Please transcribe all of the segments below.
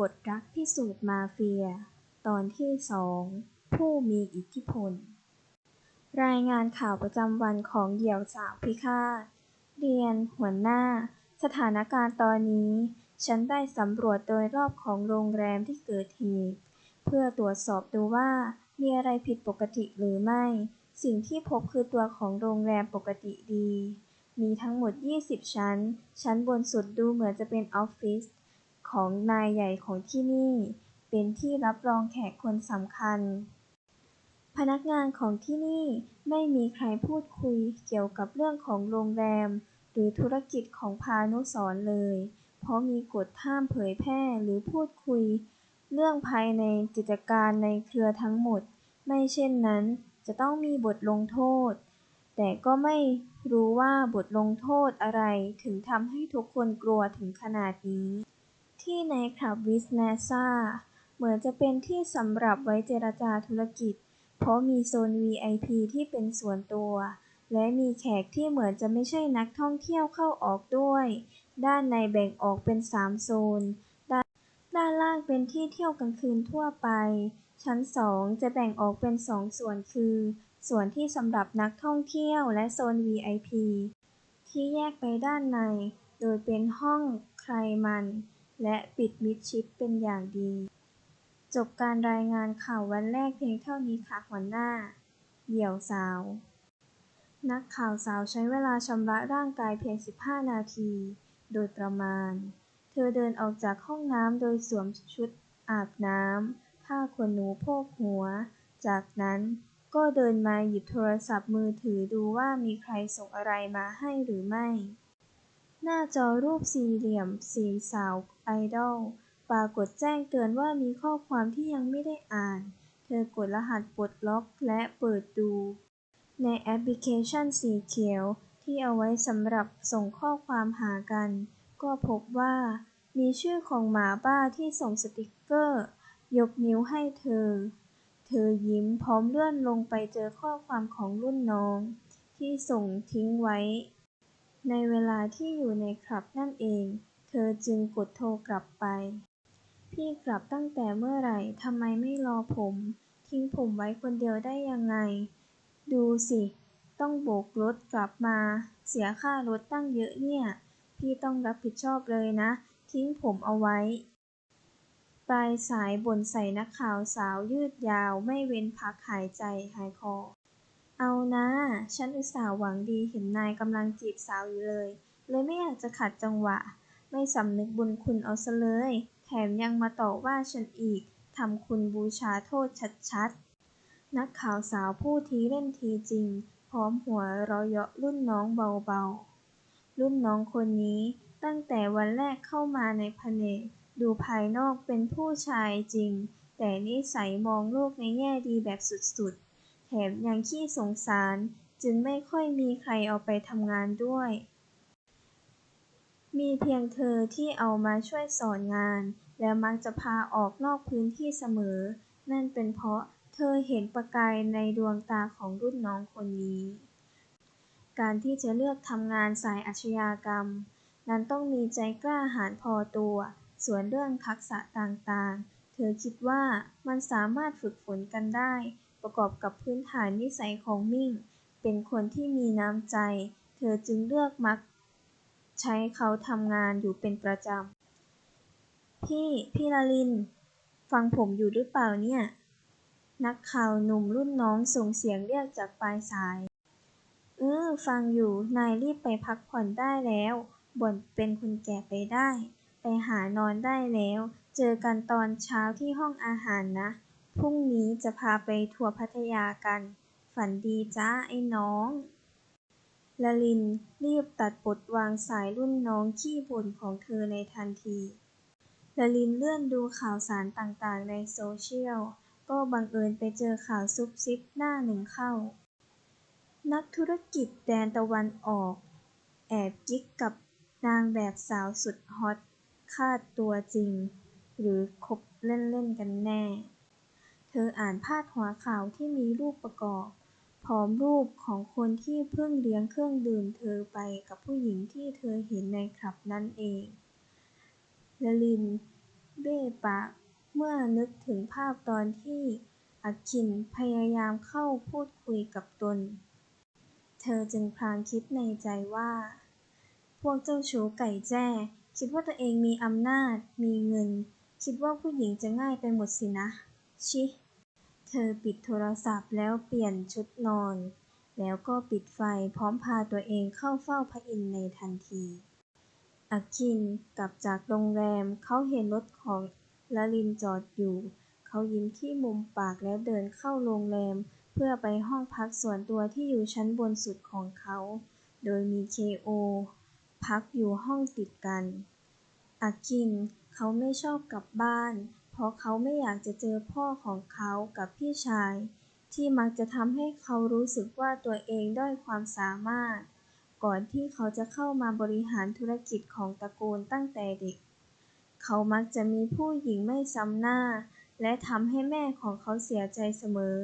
บทรักพิสูจน์มาเฟีย ตอนที่สองผู้มีอิทธิพล รายงานข่าวประจำวันของเหยี่ยวสาวพิฆาตเรียน หัวหน้า สถานการณ์ตอนนี้ ฉันได้สำรวจโดยรอบของโรงแรมที่เกิดเหตุ เพื่อตรวจสอบดูว่ามีอะไรผิดปกติหรือไม่ สิ่งที่พบคือตัวของโรงแรมปกติดี มีทั้งหมด 20 ชั้น ชั้นบนสุดดูเหมือนจะเป็นออฟฟิศ ของนายใหญ่ของที่นี่ เป็นที่รับรองแขกคนสำคัญ พนักงานของที่นี่ไม่มีใครพูดคุยเกี่ยวกับเรื่องของโรงแรม หรือธุรกิจของพานุสรณ์เลย เพราะมีกฎห้ามเผยแพร่หรือพูดคุย เรื่องภายในกิจการในเครือทั้งหมด ไม่เช่นนั้นจะต้องมีบทลงโทษ แต่ก็ไม่รู้ว่าบทลงโทษอะไรถึงทำให้ทุกคนกลัวถึงขนาดนี้ ที่ในคลับวิสเนซ่า เหมือนจะเป็นที่สำหรับไว้เจรจาธุรกิจ เพราะมีโซน VIP ที่เป็นส่วนตัว และมีแขกที่เหมือนจะไม่ใช่นักท่องเที่ยวเข้าออกด้วย ด้านในแบ่งออกเป็นสามโซนด้านด้านล่างเป็นที่เที่ยวกลางคืนทั่วไป ชั้นสองจะแบ่งออกเป็นสองส่วนคือ ส่วนที่สำหรับนักท่องเที่ยวและโซน VIP ที่แยกไปด้านใน โดยเป็นห้องใครมัน และปิดมิดชิดเป็นอย่างดี จบการรายงานข่าววันแรกเพียงเท่านี้ค่ะหัวหน้าเหยี่ยวสาว นักข่าวสาวใช้เวลาชำระร่างกายเพียง 15 นาที โดยประมาณ เธอเดินออกจากห้องน้ำโดยสวมชุดอาบน้ำผ้าขนหนูโพกหัว จากนั้นก็เดินมาหยิบโทรศัพท์มือถือดูว่ามีใครส่งอะไรมาให้หรือไม่ หน้าจอรูปสี่เหลี่ยม สีสาว ไอดอลปรากฏแจ้งเตือนว่ามีข้อความที่ยังไม่ได้อ่าน เธอกดรหัสปลดล็อกและเปิดดูในแอปพลิเคชันสีเขียวที่เอาไว้สำหรับส่งข้อความหากัน ก็พบว่า มีชื่อของหมาบ้าที่ส่งสติกเกอร์ ยกนิ้วให้เธอ เธอยิ้มพร้อมเลื่อนลงไปเจอข้อความของรุ่นน้อง ที่ส่งทิ้งไว้ ในเวลาที่อยู่ในคลับนั่นเอง เธอจึงกดโทรกลับไป พี่กลับตั้งแต่เมื่อไหร่ ทำไมไม่รอผม ทิ้งผมไว้คนเดียวได้ยังไง ดูสิ ต้องโบกรถกลับมา เสียค่ารถตั้งเยอะเนี่ย พี่ต้องรับผิดชอบเลยนะ ทิ้งผมเอาไว้ ปลายสายบ่นใส่นักข่าวสาวยืดยาวไม่เว้นพักหายใจหายคอ เอานะ ฉันอุตส่าห์หวังดีเห็นนายกำลังจีบสาวอยู่เลย เลยไม่อยากจะขัดจังหวะ ไม่สำนึกบุญคุณเอาซะเลย แถมยังมาต่อว่าฉันอีก ทำคุณบูชาโทษชัดๆ นักข่าวสาวพูดทีเล่นทีจริง พร้อมหัวเราะเยาะรุ่นน้องเบาๆ รุ่นน้องคนนี้ตั้งแต่วันแรกเข้ามาในแผนกดูภายนอกเป็นผู้ชายจริง แต่นิสัยมองโลกในแง่ดีแบบสุดๆ แถมยังขี้สงสาร จึงไม่ค่อยมีใครเอาไปทำงานด้วย มีเพียงเธอที่เอามาช่วยสอนงาน และมักจะพาออกนอกพื้นที่เสมอ นั่นเป็นเพราะเธอเห็นประกายในดวงตาของรุ่นน้องคนนี้ การที่จะเลือกทำงานสายอาชญากรรม นั้นต้องมีใจกล้าหาญพอตัว ส่วนเรื่องทักษะต่างๆ เธอคิดว่ามันสามารถฝึกฝนกันได้ ประกอบกับพื้นฐานนิสัยของมิ่ง เป็นคนที่มีน้ำใจ เธอจึงเลือกมัก ใช้เขาทำงานอยู่เป็นประจำ พี่ พี่ลลิน ฟังผมอยู่หรือเปล่าเนี่ย นักข่าวหนุ่มรุ่นน้องส่งเสียงเรียกจากปลายสาย เออ ฟังอยู่ นายรีบไปพักผ่อนได้แล้ว บ่นเป็นคนแก่ไปได้ ไปหานอนได้แล้ว เจอกันตอนเช้าที่ห้องอาหารนะ พรุ่งนี้จะพาไปทัวร์พัทยากัน ฝันดีจ้าไอ้น้อง ลลินรีบตัดบทวางสายรุ่นน้องขี้บ่นของเธอในทันที ลลินเลื่อนดูข่าวสารต่างๆ ในโซเชียล ก็บังเอิญไปเจอข่าวซุบซิบหน้าหนึ่งเข้า นักธุรกิจแดนตะวันออก แอบกิ๊กกับนางแบบสาวสุดฮอตคาดตัวจริง หรือคบเล่นๆกันแน่ เธออ่านพาดหัวข่าวที่มีรูปประกอบ พร้อมรูปของคนที่เพิ่งเลี้ยงเครื่องดื่มเธอไปกับผู้หญิงที่เธอเห็นในคลับนั่นเองลลินเบ้ปากเมื่อนึกถึงภาพตอนที่อัคคินพยายามเข้าพูดคุยกับตน เธอจึงพลางคิดในใจว่า พวกเจ้าชู้ไก่แจ้ คิดว่าตัวเองมีอำนาจ มีเงิน คิดว่าผู้หญิงจะง่ายไปหมดสินะ ชิ เธอปิดโทรศัพท์แล้วเปลี่ยนชุดนอน แล้วก็ปิดไฟพร้อมพาตัวเองเข้าเฝ้าพระอินทร์ในทันที อคินกลับจากโรงแรมเขาเห็นรถของลลินจอดอยู่ เขายิ้มที่มุมปากแล้วเดินเข้าโรงแรม เพื่อไปห้องพักส่วนตัวที่อยู่ชั้นบนสุดของเขา โดยมีเคโอพักอยู่ห้องติดกัน อคินเขาไม่ชอบกลับบ้าน ราะเขาไม่อยากจะเจอพ่อของเขากับพี่ชาย ที่มักจะทำให้เขารู้สึกว่าตัวเองด้อยความสามารถ ก่อนที่เขาจะเข้ามาบริหารธุรกิจของตระกูลตั้งแต่เด็ก เขามักจะมีผู้หญิงไม่ซ้ำหน้า และทำให้แม่ของเขาเสียใจเสมอ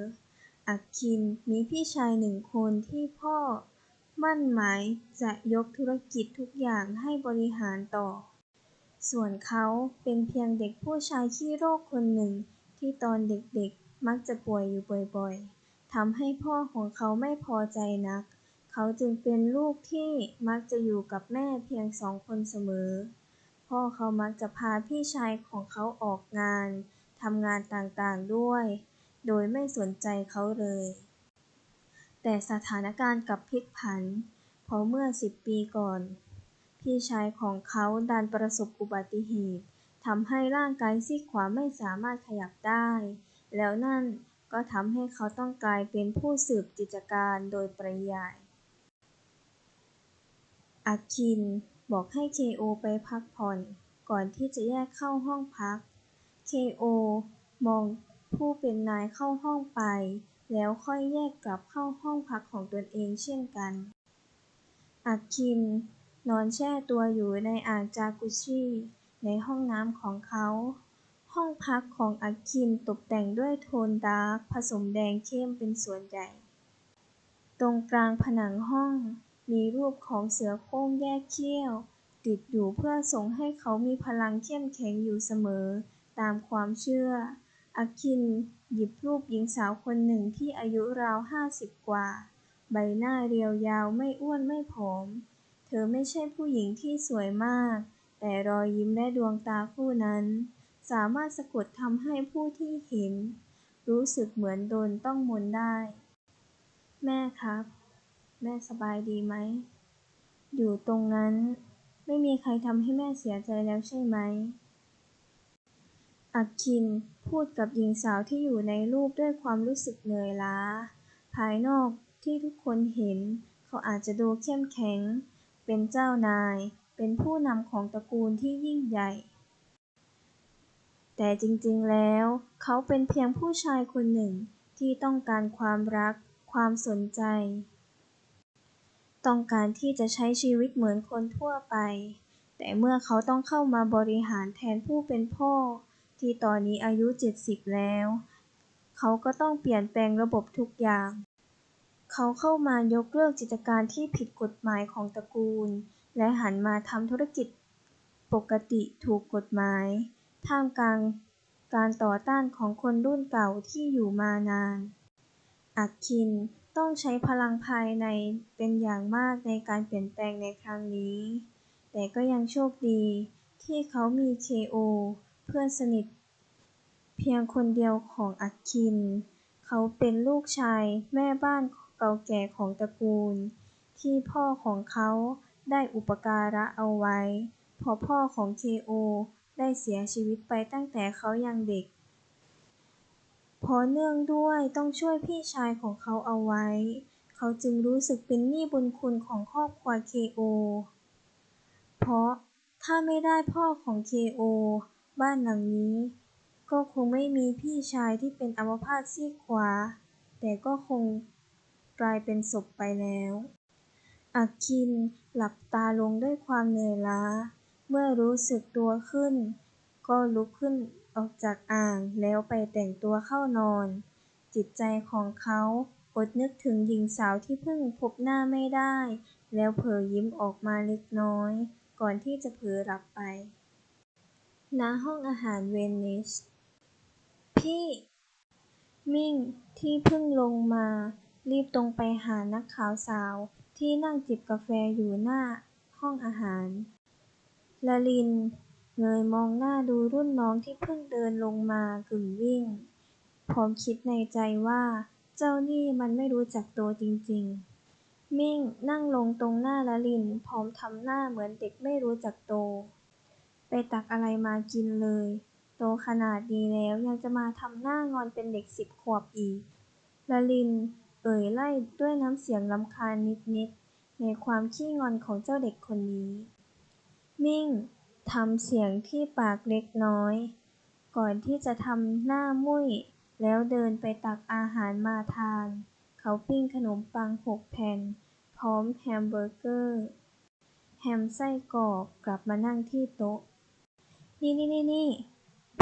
อัคคินมีพี่ชายหนึ่งคนที่พ่อ มั่นหมายจะยกธุรกิจทุกอย่างให้บริหารต่อ ส่วนเขาเป็นเพียงเด็กผู้ชายขี้โรคคนหนึ่งที่ตอนเด็กๆมักจะป่วยอยู่บ่อยๆ ทำให้พ่อของเขาไม่พอใจนัก เขาจึงเป็นลูกที่มักจะอยู่กับแม่เพียงสองคนเสมอ พ่อเขามักจะพาพี่ชายของเขาออกงาน ทำงานต่างๆด้วย โดยไม่สนใจเขาเลย แต่สถานการณ์กลับพลิกผัน เพราะเมื่อสิบปีก่อน พี่ชายของเขาดันประสบอุบัติเหตุทำให้ร่างกายซีกขวาไม่สามารถขยับได้ แล้วนั่นก็ทำให้เขาต้องกลายเป็นผู้สืบกิจการโดยปริยายอัคคินบอกให้เคโอไปพักผ่อนก่อนที่จะแยกเข้าห้องพัก เคโอมองผู้เป็นนายเข้าห้องไป แล้วค่อยแยกกลับเข้าห้องพักของตนเองเช่นกันอัคคิน นอนแช่ตัวอยู่ในอ่างจากุชิในห้องน้ำของเขา ห้องพักของอัคคินตกแต่งด้วยโทนดาร์กผสมแดงเข้มเป็นส่วนใหญ่ ตรงกลางผนังห้องมีรูปของเสือโคร่งแยกเขี้ยว ติดอยู่เพื่อส่งให้เขามีพลังเข้มแข็งอยู่เสมอ ตามความเชื่ออัคคินหยิบรูปหญิงสาวคนหนึ่งที่อายุราวห้าสิบกว่า ใบหน้าเรียวยาวไม่อ้วนไม่ผอม เธอไม่ใช่ผู้หญิงที่สวยมาก แต่รอยยิ้มและดวงตาคู่นั้น สามารถสะกดทำให้ผู้ที่เห็น รู้สึกเหมือนโดนต้องมนได้ แม่ครับ แม่สบายดีไหม อยู่ตรงนั้น ไม่มีใครทำให้แม่เสียใจแล้วใช่ไหมอัคคินพูดกับหญิงสาวที่อยู่ในรูปด้วยความรู้สึกเหนื่อยล้า ภายนอกที่ทุกคนเห็น เขาอาจจะดูเข้มแข็ง เป็นเจ้านาย เป็นผู้นำของตระกูลที่ยิ่งใหญ่ แต่จริงๆ แล้ว เขาเป็นเพียงผู้ชายคนหนึ่งที่ต้องการความรัก ความสนใจ ต้องการที่จะใช้ชีวิตเหมือนคนทั่วไป แต่เมื่อเขาต้องเข้ามาบริหารแทนผู้เป็นพ่อ ที่ตอนนี้อายุเจ็ดสิบแล้ว เขาก็ต้องเปลี่ยนแปลงระบบทุกอย่าง เขาเข้ามายกเลิกกิจการที่ผิดกฎหมายของตระกูล และหันมาทำธุรกิจปกติถูกกฎหมาย ท่ามกลางการต่อต้านของคนรุ่นเก่าที่อยู่มานาน อัคคินต้องใช้พลังภายในเป็นอย่างมากในการเปลี่ยนแปลงในครั้งนี้ แต่ก็ยังโชคดี ที่เขามีเคโอ เพื่อนสนิท เพียงคนเดียวของอัคคิน เขาเป็นลูกชายแม่บ้านเก่าแก่ของตระกูล ที่พ่อของเขาได้อุปการะเอาไว้ เพราะพ่อของเคโอได้เสียชีวิตไปตั้งแต่เขายังเด็ก เพราะเนื่องด้วยต้องช่วยพี่ชายของเขาเอาไว้ เขาจึงรู้สึกเป็นหนี้บุญคุณของครอบครัวเคโอ เพราะถ้าไม่ได้พ่อของเคโอบ้านหลังนี้ก็คงไม่มีพี่ชายที่เป็นอัมพาตซีกขวา แต่ก็คง กลายเป็นศพไปแล้วอัคคินหลับตาลงด้วยความเหนื่อยล้า เมื่อรู้สึกตัวขึ้น ก็ลุกขึ้นออกจากอ่างแล้วไปแต่งตัวเข้านอน จิตใจของเขาอดนึกถึงหญิงสาวที่เพิ่งพบหน้าไม่ได้ แล้วเผลอยิ้มออกมาเล็กน้อย ก่อนที่จะเผลอหลับไป ณ ห้องอาหารเวนิส พี่ มิ่งที่เพิ่งลงมา รีบตรงไปหานักข่าวสาวที่นั่งจิบกาแฟอยู่หน้าห้องอาหารละลินเงยมองหน้าดูรุ่นน้องที่เพิ่งเดินลงมากึ่งวิ่ง พร้อมคิดในใจว่าเจ้านี่มันไม่รู้จักโตจริงๆ มิ่งนั่งลงตรงหน้าละลิน พร้อมทำหน้าเหมือนเด็กไม่รู้จักโต ไปตักอะไรมากินเลย โตขนาดนี้แล้วยังจะมาทำหน้างอนเป็นเด็กสิบขวบอีกละลิน เอ่ยไล่ด้วยน้ำเสียงรำคาญนิด ๆ ในความขี้งอนของเจ้าเด็กคนนี้ มิ่งทำเสียงที่ปากเล็กน้อย ก่อนที่จะทำหน้ามุ่ยแล้วเดินไปตักอาหารมาทาน เขาปิ้งขนมปังหกแผ่น พร้อมแฮมเบอร์เกอร์ แฮมไส้กรอกกลับมานั่งที่โต๊ะ นี่นี่นี่นี่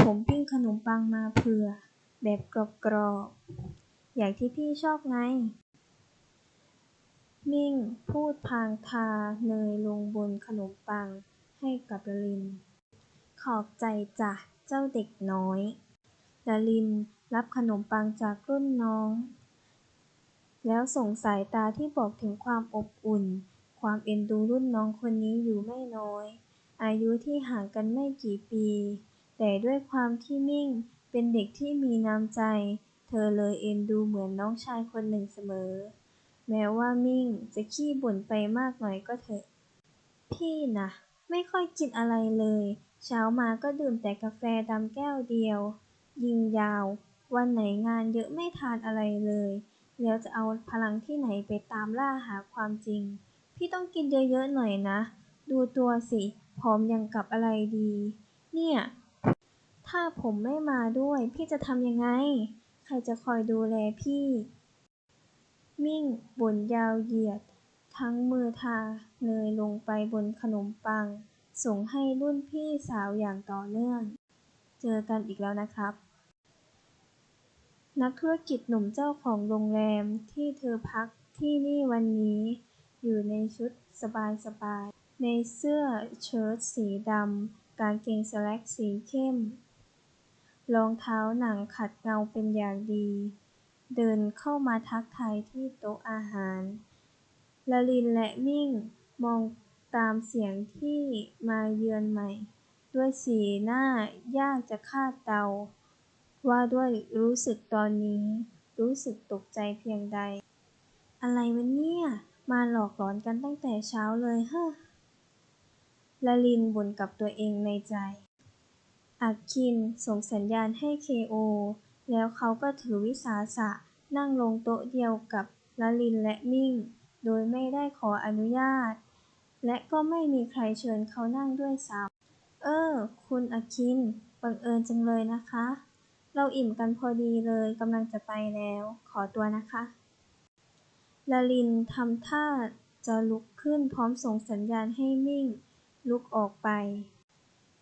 ผมปิ้งขนมปังมาเผื่อ แบบกรอบๆ อย่างที่พี่ชอบไง มิ่งพูดพลางทาเนยลงบนขนมปังให้กับลลิน ขอบใจจ้ะ เจ้าเด็กน้อยลลินรับขนมปังจากรุ่นน้อง แล้วส่งสายตาที่บอกถึงความอบอุ่น ความเอ็นดูรุ่นน้องคนนี้อยู่ไม่น้อย อายุที่ห่างกันไม่กี่ปี แต่ด้วยความที่มิ่งเป็นเด็กที่มีน้ำใจ ธอเลยเอ็นดูเหมือนน้องชายคนหนึ่งเสมอ แม้ว่ามิ่งจะขี้บ่นไปมากหน่อยก็เถอะ พี่น่ะ ไม่ค่อยกินอะไรเลย เช้ามาก็ดื่มแต่กาแฟดำแก้วเดียว ยิงยาว วันไหนงานเยอะไม่ทานอะไรเลย แล้วจะเอาพลังที่ไหนไปตามล่าหาความจริง พี่ต้องกินเยอะๆหน่อยนะ ดูตัวสิผอมยังกับอะไรดี เนี่ย ถ้าผมไม่มาด้วย พี่จะทำยังไง รจะคอยดูแลพี่มิ่งบ่นยาวเหยียด ทั้งมือทาเนยลงไปบนขนมปัง ส่งให้รุ่นพี่สาวอย่างต่อเนื่อง เจอกันอีกแล้วนะครับ นักธุรกิจหนุ่มเจ้าของโรงแรมที่เธอพักที่นี่วันนี้ อยู่ในชุดสบายๆในเสื้อเชิ้ตสีดำกางเกงสแล็กสีเข้ม รองเท้าหนังขัดเงาเป็นอย่างดี เดินเข้ามาทักทายที่โต๊ะอาหาร ละลินและมิ่งมองตามเสียงที่มาเยือนใหม่ ด้วยสีหน้ายากจะคาดเดาว่าด้วยรู้สึกตอนนี้ รู้สึกตกใจเพียงใด อะไรวะเนี่ย มาหลอกหลอนกันตั้งแต่เช้าเลยเฮ้อละลินบ่นกับตัวเองในใจ อักคินส่งสัญญาณให้เคโอ แล้วเขาก็ถือวิสาสะนั่งลงโต๊ะเดียวกับลลินและมิ่ง โดยไม่ได้ขออนุญาต และก็ไม่มีใครเชิญเขานั่งด้วยซ้ำเออ คุณอาคิน บังเอิญจังเลยนะคะ เราอิ่มกันพอดีเลยกำลังจะไปแล้ว ขอตัวนะคะลลินทำท่าจะลุกขึ้นพร้อมส่งสัญญาณให้มิ่ง ลุกออกไป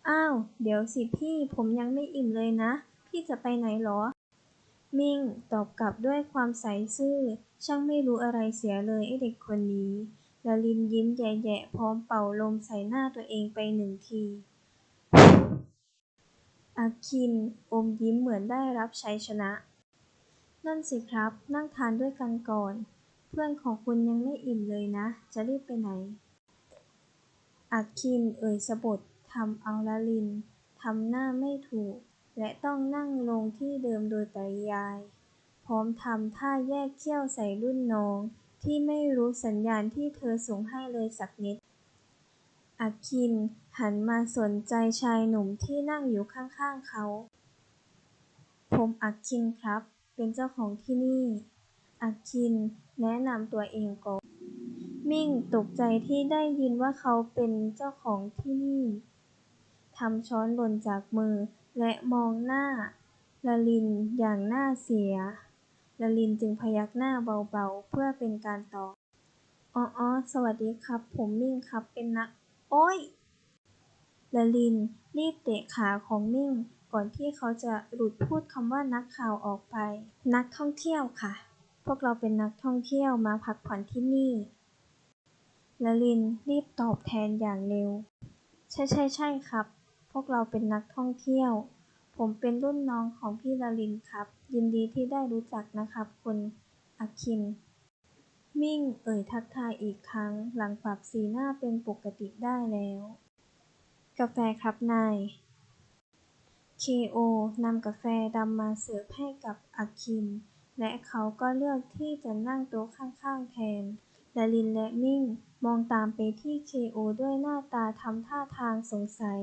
อ้าว เดี๋ยวสิพี่ ผมยังไม่อิ่มเลยนะ พี่จะไปไหนหรอ มิ่งตอบกลับด้วยความใสซื่อ ช่างไม่รู้อะไรเสียเลยไอเด็กคนนี้ลลินยิ้มแย่ๆพร้อมเป่าลมใส่หน้าตัวเองไปหนึ่งทีอาคินอมยิ้มเหมือนได้รับชัยชนะ นั่นสิครับ นั่งทานด้วยกันก่อน เพื่อนของคุณยังไม่อิ่มเลยนะ จะรีบไปไหนอาคินเอ่ยสะบท ทำเอาละลินทำหน้าไม่ถูก และต้องนั่งลงที่เดิมโดยปริยาย พร้อมทำท่าแยกเขี้ยวใส่รุ่นน้อง ที่ไม่รู้สัญญาณที่เธอส่งให้เลยสักนิด อคินหันมาสนใจชายหนุ่มที่นั่งอยู่ข้างๆเขา ผมอคินครับ เป็นเจ้าของที่นี่ อคินแนะนำตัวเองก่อน มิ่งตกใจที่ได้ยินว่าเขาเป็นเจ้าของที่นี่ ทำช้อนหล่นจากมือและมองหน้าละลินอย่างหน้าเสีย ละลินจึงพยักหน้าเบาๆ เพื่อเป็นการตอบ อ๋ออสวัสดีครับ ผมมิ่งครับ เป็นนัก โอ๊ยละลินรีบเตะขาของมิ่ง ก่อนที่เขาจะหลุดพูดคำว่านักข่าวออกไป นักท่องเที่ยวค่ะ พวกเราเป็นนักท่องเที่ยวมาพักผ่อนที่นี่ละลินรีบตอบแทนอย่างเร็ว ใช่ใช่ใช่ครับ พวกเราเป็นนักท่องเที่ยว ผมเป็นรุ่นน้องของพี่ลลินครับ ยินดีที่ได้รู้จักนะครับคุณอาคิน มิ่งเอ่ยทักทายอีกครั้ง หลังปรับสีหน้าเป็นปกติได้แล้ว กาแฟครับนายเคโอนำกาแฟดำมาเสิร์ฟให้กับอาคิน และเขาก็เลือกที่จะนั่งโต๊ะข้างๆแทนลาลินและมิ่งมองตามไปที่เคโอด้วยหน้าตาทำท่าทางสงสัย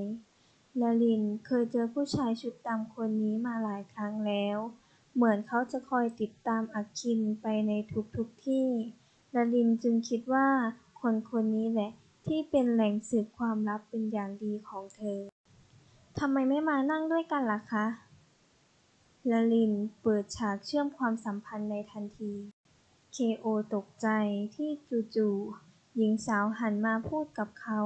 ลาลินเคยเจอผู้ชายชุดดำคนนี้มาหลายครั้งแล้ว เหมือนเขาจะคอยติดตามอาคินไปในทุกๆที่ลาลินจึงคิดว่าคนคนนี้แหละที่เป็นแหล่งสืบความลับเป็นอย่างดีของเธอ ทำไมไม่มานั่งด้วยกันล่ะคะลาลินเปิดฉากเชื่อมความสัมพันธ์ในทันที เคโอตกใจที่จู่ๆหญิงสาวหันมาพูดกับเขา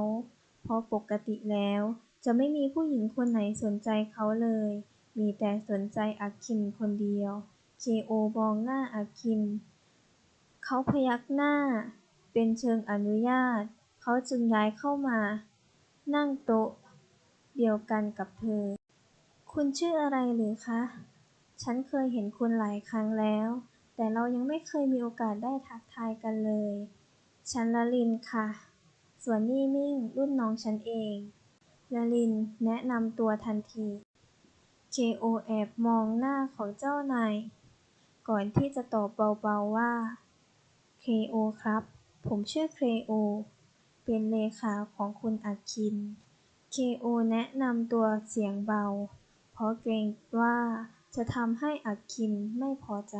เพราะปกติแล้ว จะไม่มีผู้หญิงคนไหนสนใจเขาเลย มีแต่สนใจอาคินคนเดียว เคโอมองหน้าอาคินเขาพยักหน้า เป็นเชิงอนุญาต เขาจึงย้ายเข้ามา นั่งโต๊ะ เดียวกันกับเธอ คุณชื่ออะไรหรือคะ ฉันเคยเห็นคุณหลายครั้งแล้ว แต่เรายังไม่เคยมีโอกาสได้ทักทายกันเลย ฉันละลินค่ะ ส่วนนี่มิ่งรุ่นน้องฉันเอง ลลินแนะนำตัวทันที เคโอแอบมองหน้าของเจ้านาย ก่อนที่จะตอบเบาๆว่า เคโอครับ ผมชื่อเคโอ เป็นเลขาของคุณอาคิน เคโอแนะนำตัวเสียงเบา เพราะเกรงว่าจะทำให้อาคินไม่พอใจ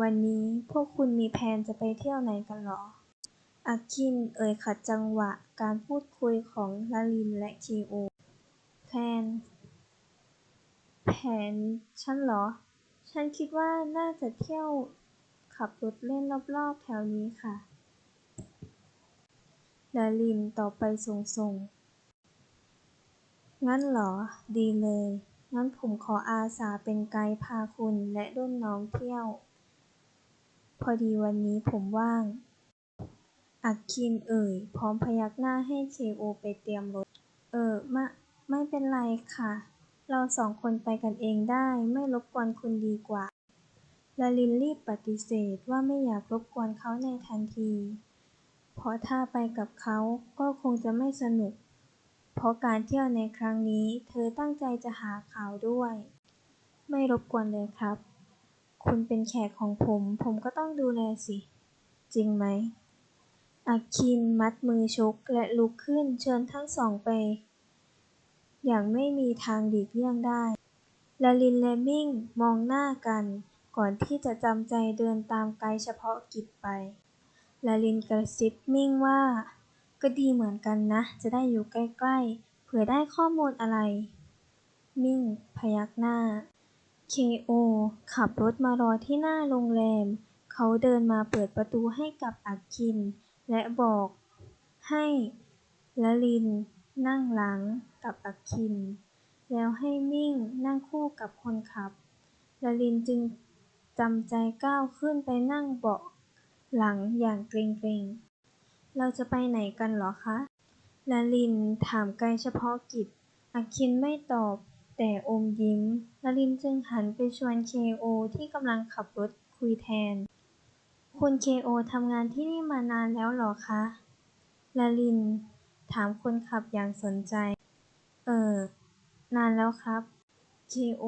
วันนี้พวกคุณมีแผนจะไปเที่ยวไหนกันหรอ อาคินเอ่ยขัดจังหวะการพูดคุยของลาลินและเคโอแผนแผนฉันเหรอ ฉันคิดว่าน่าจะเที่ยวขับรถเล่นรอบๆแถวนี้ค่ะลาลินตอบไปส่งๆงั้นเหรอ ดีเลย งั้นผมขออาสาเป็นไกด์พาคุณและรุ่นน้องเที่ยว พอดีวันนี้ผมว่าง อักคินเอ่ย พร้อมพยักหน้าให้เคโอไปเตรียมรถ เออ มะ ไม่เป็นไรค่ะ เราสองคนไปกันเองได้ ไม่รบกวนคุณดีกว่าลาลินรีบปฏิเสธว่าไม่อยากรบกวนเขาในทันที เพราะถ้าไปกับเขาก็คงจะไม่สนุก เพราะการเที่ยวในครั้งนี้ เธอตั้งใจจะหาข่าวด้วย ไม่รบกวนเลยครับ คุณเป็นแขกของผม ผมก็ต้องดูแลสิ จริงไหม อาคินมัดมือชกและลุกขึ้นเชิญทั้งสองไป อย่างไม่มีทางหลีกเลี่ยงได้ลาลินและมิ่งมองหน้ากัน ก่อนที่จะจำใจเดินตามไกด์เฉพาะกิจไปลาลินกระซิบมิ่งว่า ก็ดีเหมือนกันนะ จะได้อยู่ใกล้ๆ เผื่อได้ข้อมูลอะไร มิ่งพยักหน้า เคโอขับรถมารอที่หน้าโรงแรม เขาเดินมาเปิดประตูให้กับอาคิน และบอกให้ละลินนั่งหลังกับอาคิน แล้วให้มิ่งนั่งคู่กับคนขับ ละลินจึงจำใจก้าวขึ้นไปนั่งเบาะหลังอย่างเกรงๆ เราจะไปไหนกันหรอคะละลินถามไกด์เฉพาะกิจอาคินไม่ตอบ แต่อมยิ้มละลินจึงหันไปชวนเคโอที่กำลังขับรถคุยแทน คุณเคโอทำงานที่นี่มานานแล้วเหรอคะลาลิน ถามคนขับอย่างสนใจ เออ นานแล้วครับ เคโอ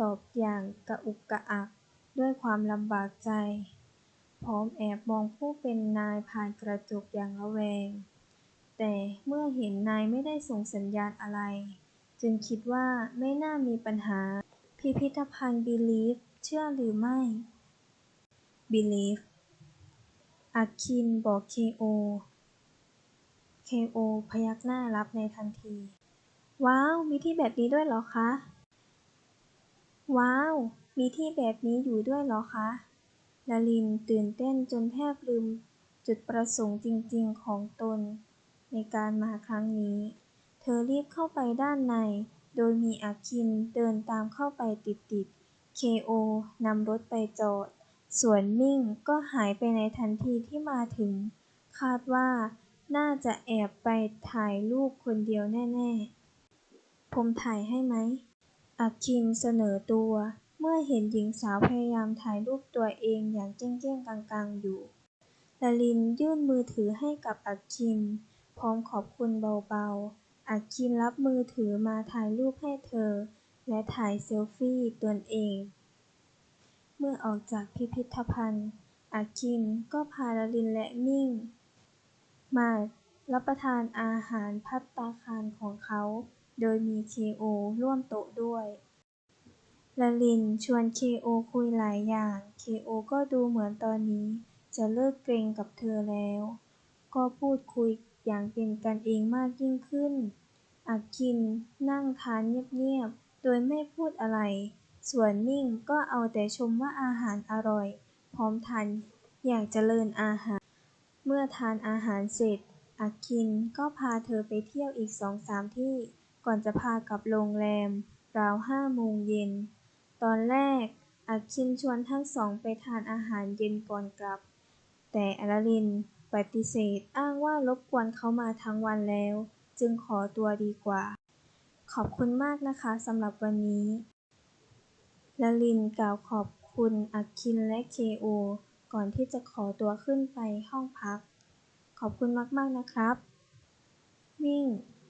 ตอบอย่างกระอุกกระอัก ด้วยความลำบากใจ พร้อมแอบมองผู้เป็นนายผ่านกระจกอย่างระแวง แต่เมื่อเห็นนายไม่ได้ส่งสัญญาณอะไร จึงคิดว่าไม่น่ามีปัญหา พิพิธภัณฑ์บิลีฟเชื่อหรือไม่บิลีฟ อาคินบอกเคโอ เคโอพยักหน้ารับในทันที ว้าว มีที่แบบนี้ด้วยเหรอคะ ว้าว มีที่แบบนี้อยู่ด้วยเหรอคะลาลินตื่นเต้นจนแทบลืม จุดประสงค์จริงๆของตน ในการมาครั้งนี้ เธอรีบเข้าไปด้านใน โดยมีอาคินเดินตามเข้าไปติดๆ เคโอนำรถไปจอด ส่วนมิ่งก็หายไปในทันทีที่มาถึง คาดว่าน่าจะแอบไปถ่ายรูปคนเดียวแน่ ๆ ผมถ่ายให้ไหม อักคินเสนอตัว เมื่อเห็นหญิงสาวพยายามถ่ายรูปตัวเองอย่างเก้งๆกังๆอยู่ลลินยื่นมือถือให้กับอักคิน พร้อมขอบคุณเบาๆ อักคินรับมือถือมาถ่ายรูปให้เธอ และถ่ายเซลฟี่ตนเอง เมื่อออกจากพิพิธภัณฑ์ อาคินก็พาลลินและมิ่ง มารับประทานอาหารภัตตาคารของเขา โดยมีเคโอร่วมโต๊ะด้วยลลินชวนเคโอคุยหลายอย่าง เคโอก็ดูเหมือนตอนนี้จะเลิกเกรงกับเธอแล้ว ก็พูดคุยอย่างเป็นกันเองมากยิ่งขึ้นอาคินนั่งทานเงียบๆ โดยไม่พูดอะไร ส่วนมิ่งก็เอาแต่ชมว่าอาหารอร่อย พร้อมทานอย่างเจริญอาหาร เมื่อทานอาหารเสร็จอาคินก็พาเธอไปเที่ยวอีกสองสามที่ ก่อนจะพากลับโรงแรม ราวห้าโมงเย็น ตอนแรกอาคินชวนทั้งสองไปทานอาหารเย็นก่อนกลับ แต่อลลินปฏิเสธอ้างว่ารบกวนเขามาทั้งวันแล้ว จึงขอตัวดีกว่า ขอบคุณมากนะคะสำหรับวันนี้ ลลินกล่าวขอบคุณอาคินและเคโอ ก่อนที่จะขอตัวขึ้นไปห้องพัก ขอบคุณมาก ๆ นะครับมิ่ง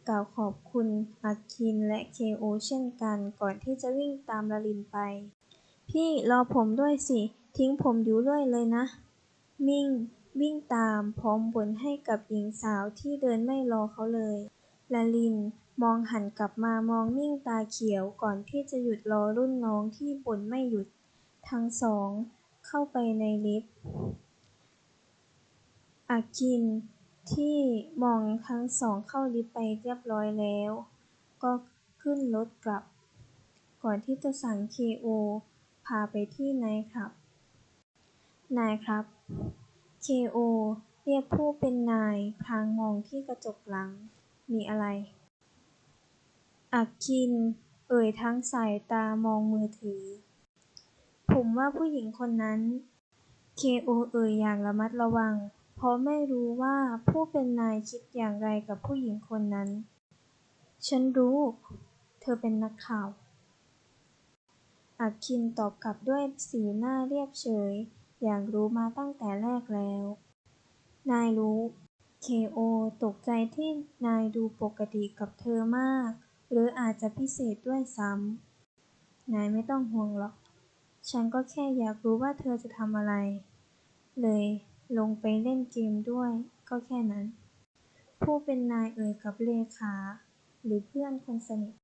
กล่าวขอบคุณอาคินและเคโอเช่นกัน ก่อนที่จะวิ่งตามลลินไป พี่รอผมด้วยสิ ทิ้งผมอยู่เรื่อยเลยนะ มิ่ง วิ่งตามพร้อมบ่นให้กับหญิงสาวที่เดินไม่รอเขาเลยลลิน มองหันกลับมามองมิ่งตาเขียวก่อนที่จะหยุดรอรุ่นน้องที่บ่นไม่หยุด ทั้งสองเข้าไปในลิฟต์อาคินที่มองทั้งสองเข้าลิฟต์ไปเรียบร้อยแล้ว ก็ขึ้นรถกลับ ก่อนที่จะสั่งเคโอพาไปที่นท์คลับ นายครับเคโอเรียกผู้เป็นนายพลางมองที่กระจกหลัง มีอะไร อักคิน เอ่ยทั้งสายตามองมือถือ ผมว่าผู้หญิงคนนั้น เคโอเอ่ยอย่างระมัดระวัง เพราะไม่รู้ว่าผู้เป็นนายคิดอย่างไรกับผู้หญิงคนนั้น ฉันรู้ เธอเป็นนักข่าวอักคินตอบกลับด้วยสีหน้าเรียบเฉย อย่างรู้มาตั้งแต่แรกแล้ว นายรู้ เคโอตกใจที่นายดูปกติกับเธอมาก หรืออาจจะพิเศษด้วยซ้ำ นายไม่ต้องห่วงหรอก ฉันก็แค่อยากรู้ว่าเธอจะทำอะไร เลยลงไปเล่นเกมด้วย ก็แค่นั้น ผู้เป็นนายเอ่ยกับเลขา หรือเพื่อนคนสนิท